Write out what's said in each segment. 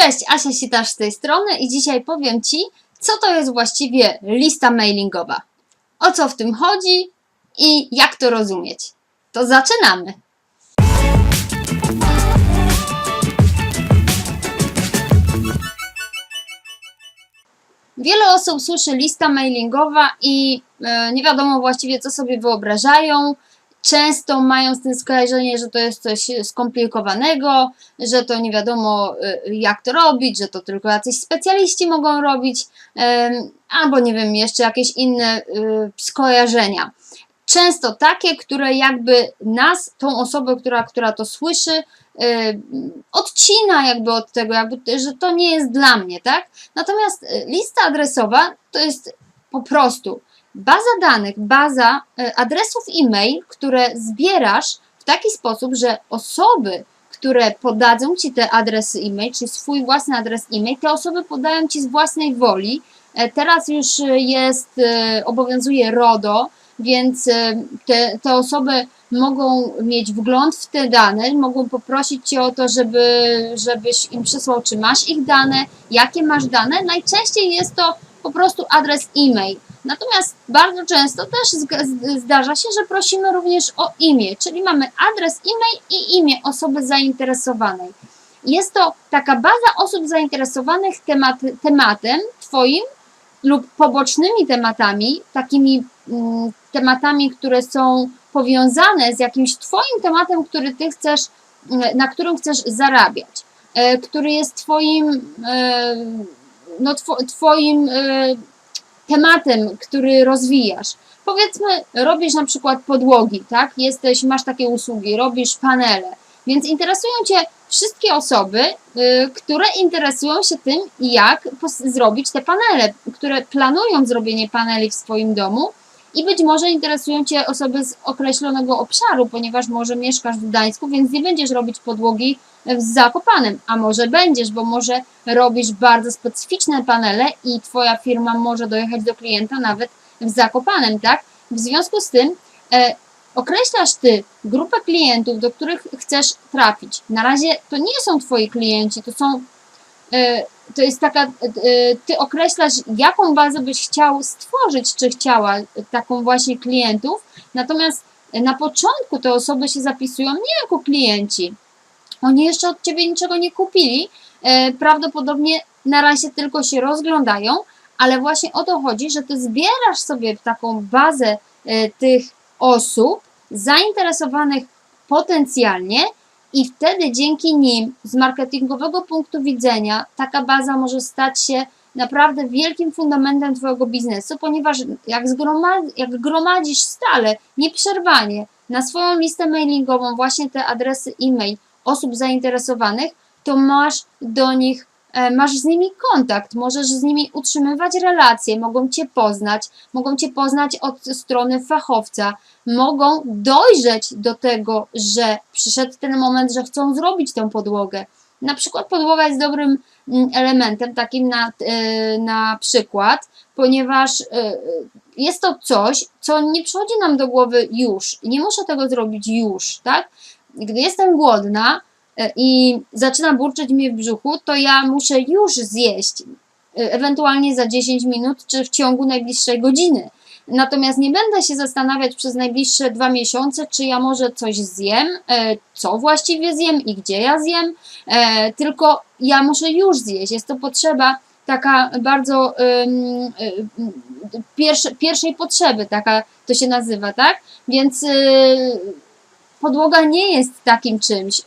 Cześć, Asia Sitasz z tej strony i dzisiaj powiem Ci, co to jest właściwie lista mailingowa. O co w tym chodzi i jak to rozumieć. To zaczynamy! Wiele osób słyszy lista mailingowa i e, nie wiadomo właściwie, co sobie wyobrażają. Często mają z tym skojarzenie, że to jest coś skomplikowanego, że to nie wiadomo e, jak to robić, że to tylko jacyś specjaliści mogą robić, albo nie wiem, jeszcze jakieś inne e, skojarzenia. Często takie, które jakby nas, tą osobę, która, która to słyszy, e, odcina jakby od tego, jakby, że to nie jest dla mnie, tak? Natomiast lista adresowa to jest po prostu baza danych, baza e, adresów e-mail, które zbierasz w taki sposób, że osoby, które podadzą ci te adresy e-mail, czyli swój własny adres e-mail, te osoby podają ci z własnej woli. E, Teraz już e, jest, obowiązuje RODO, więc te, te osoby mogą mieć wgląd w te dane, mogą poprosić Cię o to, żeby, żebyś im przysłał, czy masz ich dane, jakie masz dane. Najczęściej jest to po prostu adres e-mail. Natomiast bardzo często też zdarza się, że prosimy również o imię, czyli mamy adres e-mail i imię osoby zainteresowanej. Jest to taka baza osób zainteresowanych temat, tematem Twoim lub pobocznymi tematami, takimi mm, tematami, które są powiązane z jakimś Twoim tematem, który Ty chcesz, mm, na którym chcesz zarabiać, e, który jest Twoim, e, no, two, Twoim e, tematem, który rozwijasz. Powiedzmy, robisz na przykład podłogi, tak? Jesteś, masz takie usługi, robisz panele, więc interesują Cię wszystkie osoby, y, które interesują się tym, jak zrobić te panele, które planują zrobienie paneli w swoim domu i być może interesują Cię osoby z określonego obszaru, ponieważ może mieszkasz w Gdańsku, więc nie będziesz robić podłogi w Zakopanem, a może będziesz, bo może robisz bardzo specyficzne panele i Twoja firma może dojechać do klienta nawet w Zakopanem, tak? W związku z tym e, określasz Ty grupę klientów, do których chcesz trafić. Na razie to nie są Twoi klienci, to są e, to jest taka, e, ty określasz, jaką bazę byś chciał stworzyć, czy chciała e, taką właśnie klientów, natomiast na początku te osoby się zapisują nie jako klienci, oni jeszcze od Ciebie niczego nie kupili, e, prawdopodobnie na razie tylko się rozglądają, ale właśnie o to chodzi, że Ty zbierasz sobie taką bazę e, tych osób zainteresowanych potencjalnie i wtedy dzięki nim z marketingowego punktu widzenia taka baza może stać się naprawdę wielkim fundamentem Twojego biznesu, ponieważ jak, zgroma- jak gromadzisz stale, nieprzerwanie na swoją listę mailingową właśnie te adresy e-mail osób zainteresowanych, to masz do nich, masz z nimi kontakt, możesz z nimi utrzymywać relacje, mogą Cię poznać, mogą Cię poznać od strony fachowca, mogą dojrzeć do tego, że przyszedł ten moment, że chcą zrobić tę podłogę. Na przykład podłoga jest dobrym mm, elementem takim na, e, na przykład, ponieważ e, jest to coś, co nie przychodzi nam do głowy już. Nie muszę tego zrobić już, tak? Gdy jestem głodna e, i zaczyna burczeć mnie w brzuchu, to ja muszę już zjeść, e, ewentualnie za 10 minut czy w ciągu najbliższej godziny. Natomiast nie będę się zastanawiać przez najbliższe dwa miesiące, czy ja może coś zjem, e, co właściwie zjem i gdzie ja zjem, e, tylko ja muszę już zjeść. Jest to potrzeba taka bardzo pierwsze, pierwszej potrzeby, taka to się nazywa, tak? Więc podłoga nie jest takim czymś.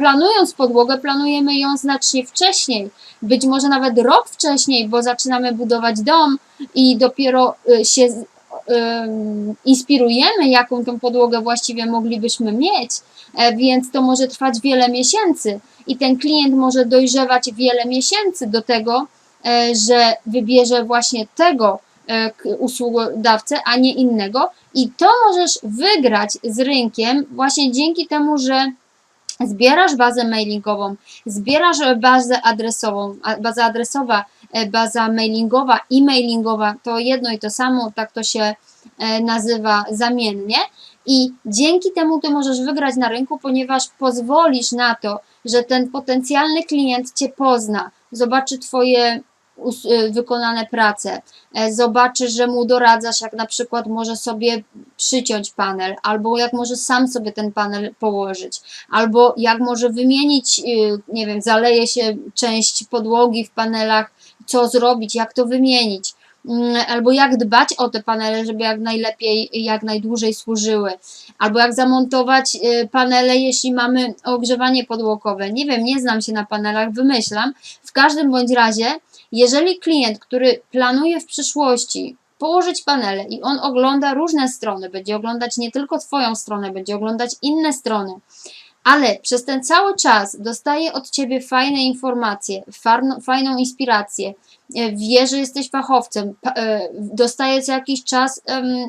Y, Planując podłogę, planujemy ją znacznie wcześniej, być może nawet rok wcześniej, bo zaczynamy budować dom i dopiero y, się ym, inspirujemy, jaką tą podłogę właściwie moglibyśmy mieć, e, więc to może trwać wiele miesięcy i ten klient może dojrzewać wiele miesięcy do tego, e, że wybierze właśnie tego e, usługodawcę, a nie innego. I to możesz wygrać z rynkiem właśnie dzięki temu, że zbierasz bazę mailingową, zbierasz bazę adresową, baza adresowa, e, baza mailingowa, e-mailingowa, to jedno i to samo, tak to się e, nazywa zamiennie. I dzięki temu ty możesz wygrać na rynku, ponieważ pozwolisz na to, że ten potencjalny klient Cię pozna, zobaczy Twoje wykonane prace, e, zobaczy, że mu doradzasz, jak na przykład może sobie przyciąć panel, albo jak może sam sobie ten panel położyć, albo jak może wymienić, y, nie wiem, zaleje się część podłogi w panelach, co zrobić, jak to wymienić, Mm, albo jak dbać o te panele, żeby jak najlepiej, jak najdłużej służyły, albo jak zamontować y, panele, jeśli mamy ogrzewanie podłogowe. Nie wiem, nie znam się na panelach, wymyślam. W każdym bądź razie, jeżeli klient, który planuje w przyszłości położyć panele i on ogląda różne strony, będzie oglądać nie tylko Twoją stronę, będzie oglądać inne strony, ale przez ten cały czas dostaje od Ciebie fajne informacje, fajną inspirację, e, wie, że jesteś fachowcem, e, dostaje co jakiś czas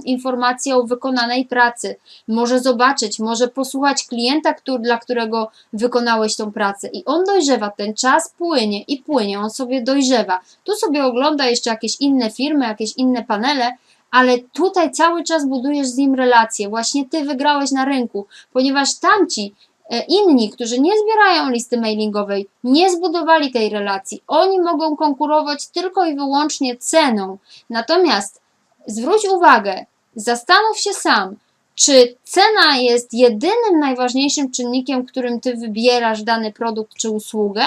informacje o wykonanej pracy, może zobaczyć, może posłuchać klienta, który, dla którego wykonałeś tą pracę i on dojrzewa, ten czas płynie i płynie, on sobie dojrzewa. Tu sobie ogląda jeszcze jakieś inne firmy, jakieś inne panele, ale tutaj cały czas budujesz z nim relacje. Właśnie ty wygrałeś na rynku, ponieważ tamci inni, którzy nie zbierają listy mailingowej, nie zbudowali tej relacji. Oni mogą konkurować tylko i wyłącznie ceną. Natomiast zwróć uwagę, zastanów się sam, czy cena jest jedynym najważniejszym czynnikiem, którym ty wybierasz dany produkt czy usługę?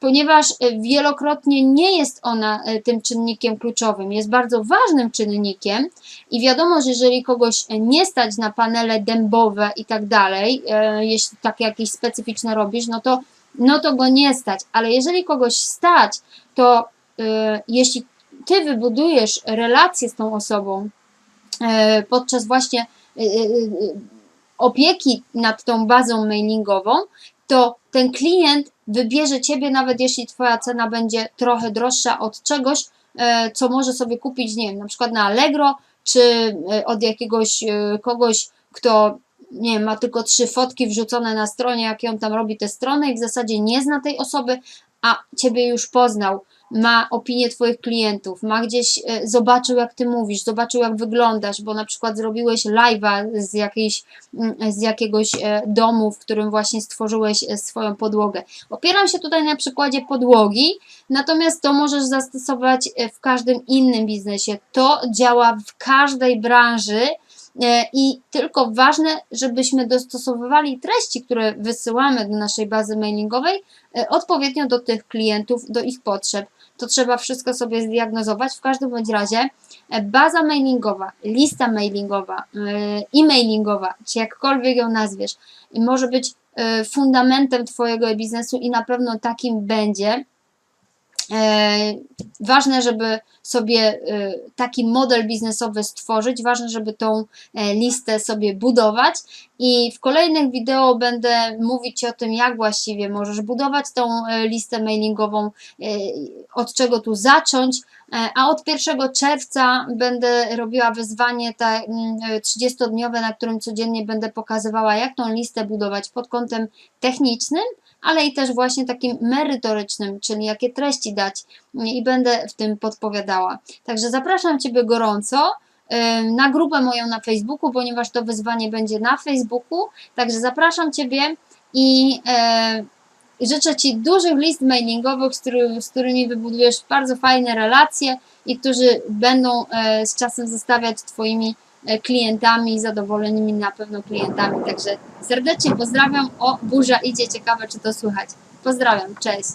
Ponieważ e, wielokrotnie nie jest ona e, tym czynnikiem kluczowym, jest bardzo ważnym czynnikiem i wiadomo, że jeżeli kogoś nie stać na panele dębowe i tak dalej, e, jeśli takie jakieś specyficzne robisz, no to, no to go nie stać, ale jeżeli kogoś stać, to e, jeśli ty wybudujesz relację z tą osobą e, podczas właśnie e, e, e, opieki nad tą bazą mailingową, to ten klient wybierze Ciebie, nawet jeśli Twoja cena będzie trochę droższa od czegoś, e, co może sobie kupić, nie wiem, na przykład na Allegro, czy e, od jakiegoś e, kogoś, kto nie wiem, ma tylko trzy fotki wrzucone na stronie, jakie on tam robi tę stronę i w zasadzie nie zna tej osoby, a Ciebie już poznał, ma opinię Twoich klientów, ma gdzieś, e, zobaczył jak Ty mówisz, zobaczył jak wyglądasz, bo na przykład zrobiłeś live'a z, jakiejś, mm, z jakiegoś e, domu, w którym właśnie stworzyłeś e, swoją podłogę. Opieram się tutaj na przykładzie podłogi, natomiast to możesz zastosować e, w każdym innym biznesie. To działa w każdej branży, E, I tylko ważne, żebyśmy dostosowywali treści, które wysyłamy do naszej bazy mailingowej e, odpowiednio do tych klientów, do ich potrzeb. To trzeba wszystko sobie zdiagnozować. W każdym bądź razie e, baza mailingowa, lista mailingowa, e, e-mailingowa, czy jakkolwiek ją nazwiesz, może być e, fundamentem Twojego biznesu i na pewno takim będzie. E, Ważne, żeby sobie e, taki model biznesowy stworzyć, ważne, żeby tą e, listę sobie budować. I w kolejnych wideo będę mówić o tym, jak właściwie możesz budować tą listę mailingową, od czego tu zacząć, a od 1 czerwca będę robiła wyzwanie te mm, 30-dniowe, na którym codziennie będę pokazywała, jak tą listę budować pod kątem technicznym, ale i też właśnie takim merytorycznym, czyli jakie treści dać i będę w tym podpowiadała. Także zapraszam Ciebie gorąco na grupę moją na Facebooku, ponieważ to wyzwanie będzie na Facebooku, także zapraszam Ciebie i e, życzę Ci dużych list mailingowych, z, z którymi wybudujesz bardzo fajne relacje i którzy będą e, z czasem zostawiać Twoimi klientami, zadowolonymi na pewno klientami. Także serdecznie pozdrawiam. O, burza idzie, ciekawe czy to słychać. Pozdrawiam, cześć.